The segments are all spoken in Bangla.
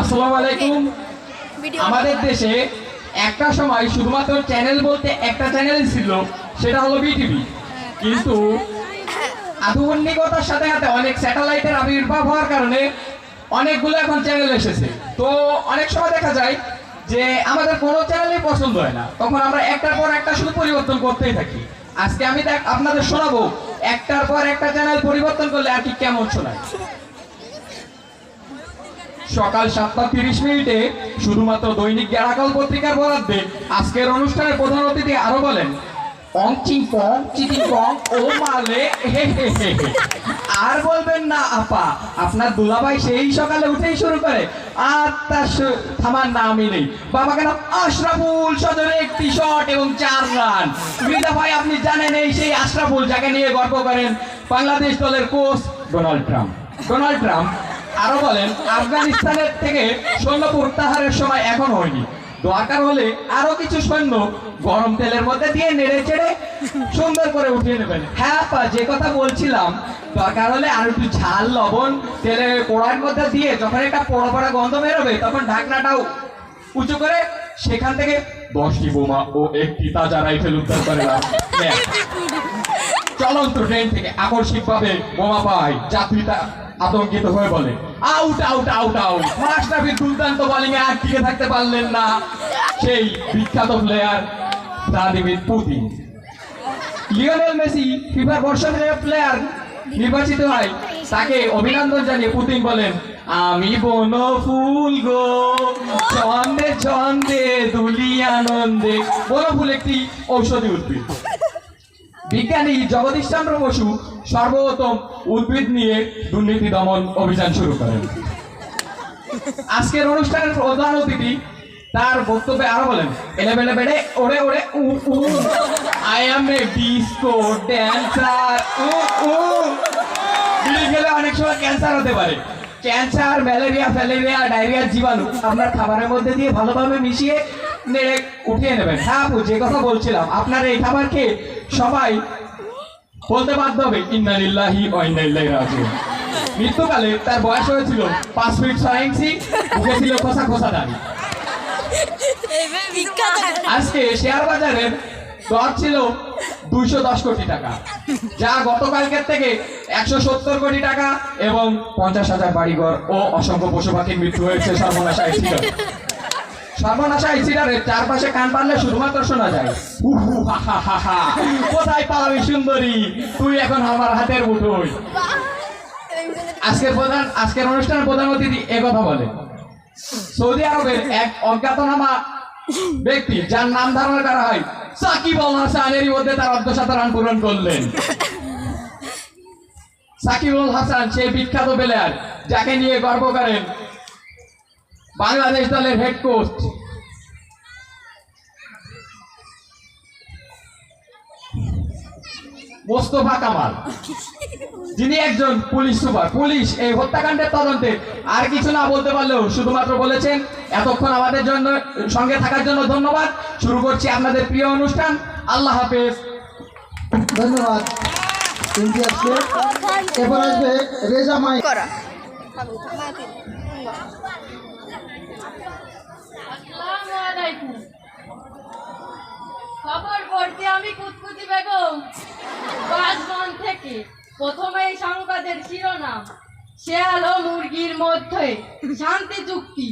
আসসালামু আলাইকুম। আমাদের দেশে একটা সময় শুধুমাত্র চ্যানেল বলতে একটা চ্যানেল ছিল সেটা হলো বিটিভি কিন্তু আধুনিকতার সাথে সাথে অনেক স্যাটেলাইটের আবির্ভাব হওয়ার কারণে অনেকগুলো এখন চ্যানেল এসেছে। তো অনেক সময় দেখা যায় যে আমাদের কোনো চ্যানেলই পছন্দ হয় না। তখন আমরা একটার পর একটা শুধু পরিবর্তন করতেই থাকি। আজকে আমি দেখ আপনাদের শোনাবো একটার পর একটা চ্যানেল পরিবর্তন করলে আর কি কেমন শোনায়? সকাল সাতটা তিরিশ মিনিটে শুধুমাত্র দৈনিক গ্যারাকল পত্রিকার বরাদ্দে আজকের অনুষ্ঠানের প্রধান অতিথি আরও বলেন। আর বলবেন না, আপা, আপনার দুলাভাই সেই সকালে উঠেই শুরু করে। আর নামই নেই। বাবা কেন আশরাফুল সদরে একটি শট এবং চার রান। মৃদা ভাই, আপনি জানেন এই সেই আশরাফুল যাকে নিয়ে গর্ব করেন বাংলাদেশ দলের coach Donald Trump. Donald Trump আরও বলেন আফগানিস্তানের থেকে সৈন্য প্রত্যাহারের সময় এখন হয়নি দরকার হলে আরও কিছু সৈন্য গরম তেলের মধ্যে দিয়ে নেড়ে চেড়ে সুন্দর করে উঠিয়ে নেবেন হ্যাঁ আপা যে কথা বলছিলাম দরকার হলে আর একটু ঝাল লবণ তেলে পোড়ার মধ্যে দিয়ে যখন একটা পোড়া পোড়া গন্ধ বেরোবে তখন ঢাকনাটাও উঁচু করে সেখান থেকে দশটি বোমা ও একটি তাজা রাইফেল উদ্ধার করে। ব্যাস। চলন্ত ট্রেন থেকে আকস্মিকভাবে বোমা পায় যাত্রীরা আতঙ্কিত হয়ে বলে আউট আউট আউট আউট দুর্দান্ত বোলিং এ আর টিকে থাকতে পারলেন না। সেই বিখ্যাত player Vladimir Putin. Lionel Messi, ফিফার প্লেয়ার নির্বাচিত হয়। তাকে অভিনন্দন জানিয়ে পুতিন বলেন, আমি বন ফুল গো, ছন্দে ছন্দে দুলি আনন্দে বন ফুল একটি ঔষধি উদ্ভিদ। বিজ্ঞানী জগদীশ চন্দ্র বসু সর্বপ্রথম উদ্ভিদ নিয়ে দুর্নীতি দমন অভিযান শুরু করেন। আজকের অনুষ্ঠানের প্রধান অতিথি তার বক্তব্যে আরও বলেন, এলে বেলে বেড়ে ওরে ওরে উ উ I am a disco dancer উ উ। বিড়ি অনেক সময় ক্যান্সার হতে পারে। ক্যান্সার, ম্যালেরিয়া, ফ্যালেরিয়া ডায়রিয়ার জীবাণু আপনার খাবারের মধ্যে দিয়ে ভালোভাবে মিশিয়ে নেড়ে উঠিয়ে নেবেন। হ্যাঁ আপু, যে কথা বলছিলাম, আপনার এই খাবার খেয়ে সবাই বলতে বাধ্য হবে, ইন্না লিল্লাহি ওয়া ইন্না ইলাইহি রাজিউন। মৃত্যুকালে তার বয়স হয়েছিল পাঁচ ফিট ছয় ইঞ্চি মুখে ছিল খোসা খোসা দাড়ি। আজকে শেয়ার বাজারের দর ছিল দুইশো দশ কোটি টাকা, যা গতকালকের থেকে একশো সত্তর কোটি টাকা এবং পঞ্চাশ হাজার বাড়িঘর ও অসংখ্য পশু পাখির মৃত্যু হয়েছে সর্বনাশা এসিডার সর্বনাশা এসিডারের চারপাশে কান পারলে শুধুমাত্র শোনা যায়। কোথায় পালাবি সুন্দরী? তুই এখন আমার হাতের মুঠোই। আজকের প্রধান, আজকের অনুষ্ঠানের প্রধান অতিথি কথা বলে। সৌদি আরবের এক অজ্ঞাতনামা ব্যক্তি, যার নাম ধারণা করা হয়, সাকিব আল হাসান। এরই মধ্যে তার অর্ধশত রান পূরণ করলেন। সাকিব আল হাসান, সেই বিখ্যাত প্লেয়ার যাকে নিয়ে গর্ব করেন বাংলাদেশ দলের হেড কোচ মোস্তফা কামাল যিনি একজন পুলিশ সুপার। পুলিশ এই হত্যাকাণ্ডের তদন্তে আর কিছু না বলতে পারলেও শুধুমাত্র বলেছেন এতক্ষণ আমাদের জন্য সঙ্গে থাকার জন্য ধন্যবাদ। শুরু করছি আপনাদের প্রিয় অনুষ্ঠান। আল্লাহ হাফেজ। ধন্যবাদ। এরপর আসবে রেজা মাই আসসালামু আলাইকুম। খবর পড়ছি আমি কুতকুতি বেগম বাসগঞ্জ থেকে প্রথমেই সংবাদের শিরোনাম শেয়াল ও মুরগির মধ্যে শান্তি চুক্তি,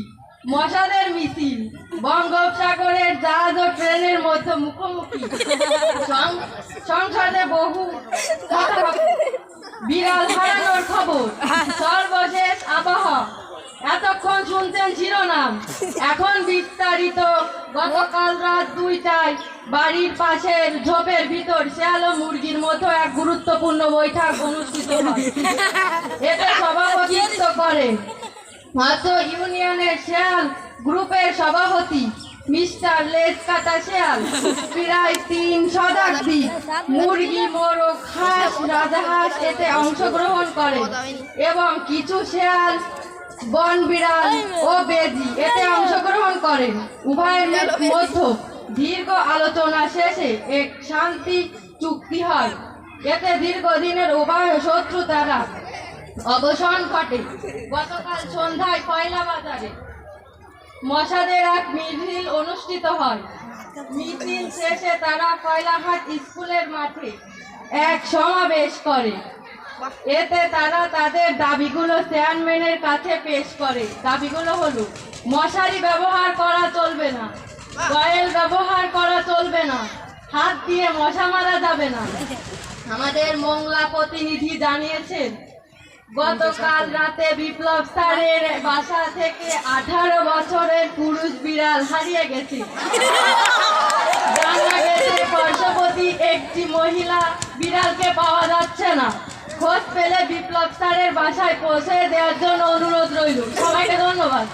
মশাদের মিছিল, বঙ্গোপসাগরের জাহাজ ও ট্রেনের মধ্যে মুখোমুখি সংসদে বহু বিড়াল হারানোর খবর, সর্বশেষ আবহাওয়া। এতক্ষণ শুনছেন শিরোনাম, এখন বিস্তারিত গতকাল রাত দুইটায় বাড়ির পাশের ঝোপের ভিতর শেয়াল ও মুরগির মতো এক গুরুত্বপূর্ণ বৈঠক অনুষ্ঠিত এতে সভাপতিত্ব করে মাত্র ইউনিয়নের শেয়াল গ্রুপের সভাপতি মিস্টার লেজ কাটা শেয়াল। প্রায় তিন শতাব্দী মুরগি, মোরগ, হাঁস, রাজাহাঁস এতে অংশগ্রহণ করে এবং কিছু শেয়াল বন বিড়াল ও বেদি এতে অংশগ্রহণ করেন। উভয়ের মধ্যে দীর্ঘ আলোচনা শেষে এক শান্তি চুক্তি হয়। এতে দীর্ঘদিনের উভয় শত্রু তারা অবসান ঘটে। গতকাল সন্ধ্যায় কয়লা বাজারে মশাদের এক মিছিল অনুষ্ঠিত হয়। মিছিল শেষে তারা কয়লাহাট স্কুলের মাঠে এক সমাবেশ করে। এতে তারা তাদের দাবিগুলো চেয়ারম্যানের কাছে পেশ করে। দাবিগুলো হলো মশারি ব্যবহার করা চলবে না কয়েল ব্যবহার করা চলবে না হাত দিয়ে মশা মারা যাবে না। আমাদের মোংলা প্রতিনিধি জানিয়েছেন গতকাল রাতে বিপ্লব স্যারের বাসা থেকে আঠারো বছরের পুরুষ বিড়াল হারিয়ে গেছে। জানা গেছে পার্শ্ববর্তী একটি মহিলা বিড়ালকে পাওয়া যাচ্ছে না। খোঁজ পেলে বিপ্লব স্যারের বাসায় পৌঁছে দেওয়ার জন্য অনুরোধ রইল। সবাইকে ধন্যবাদ।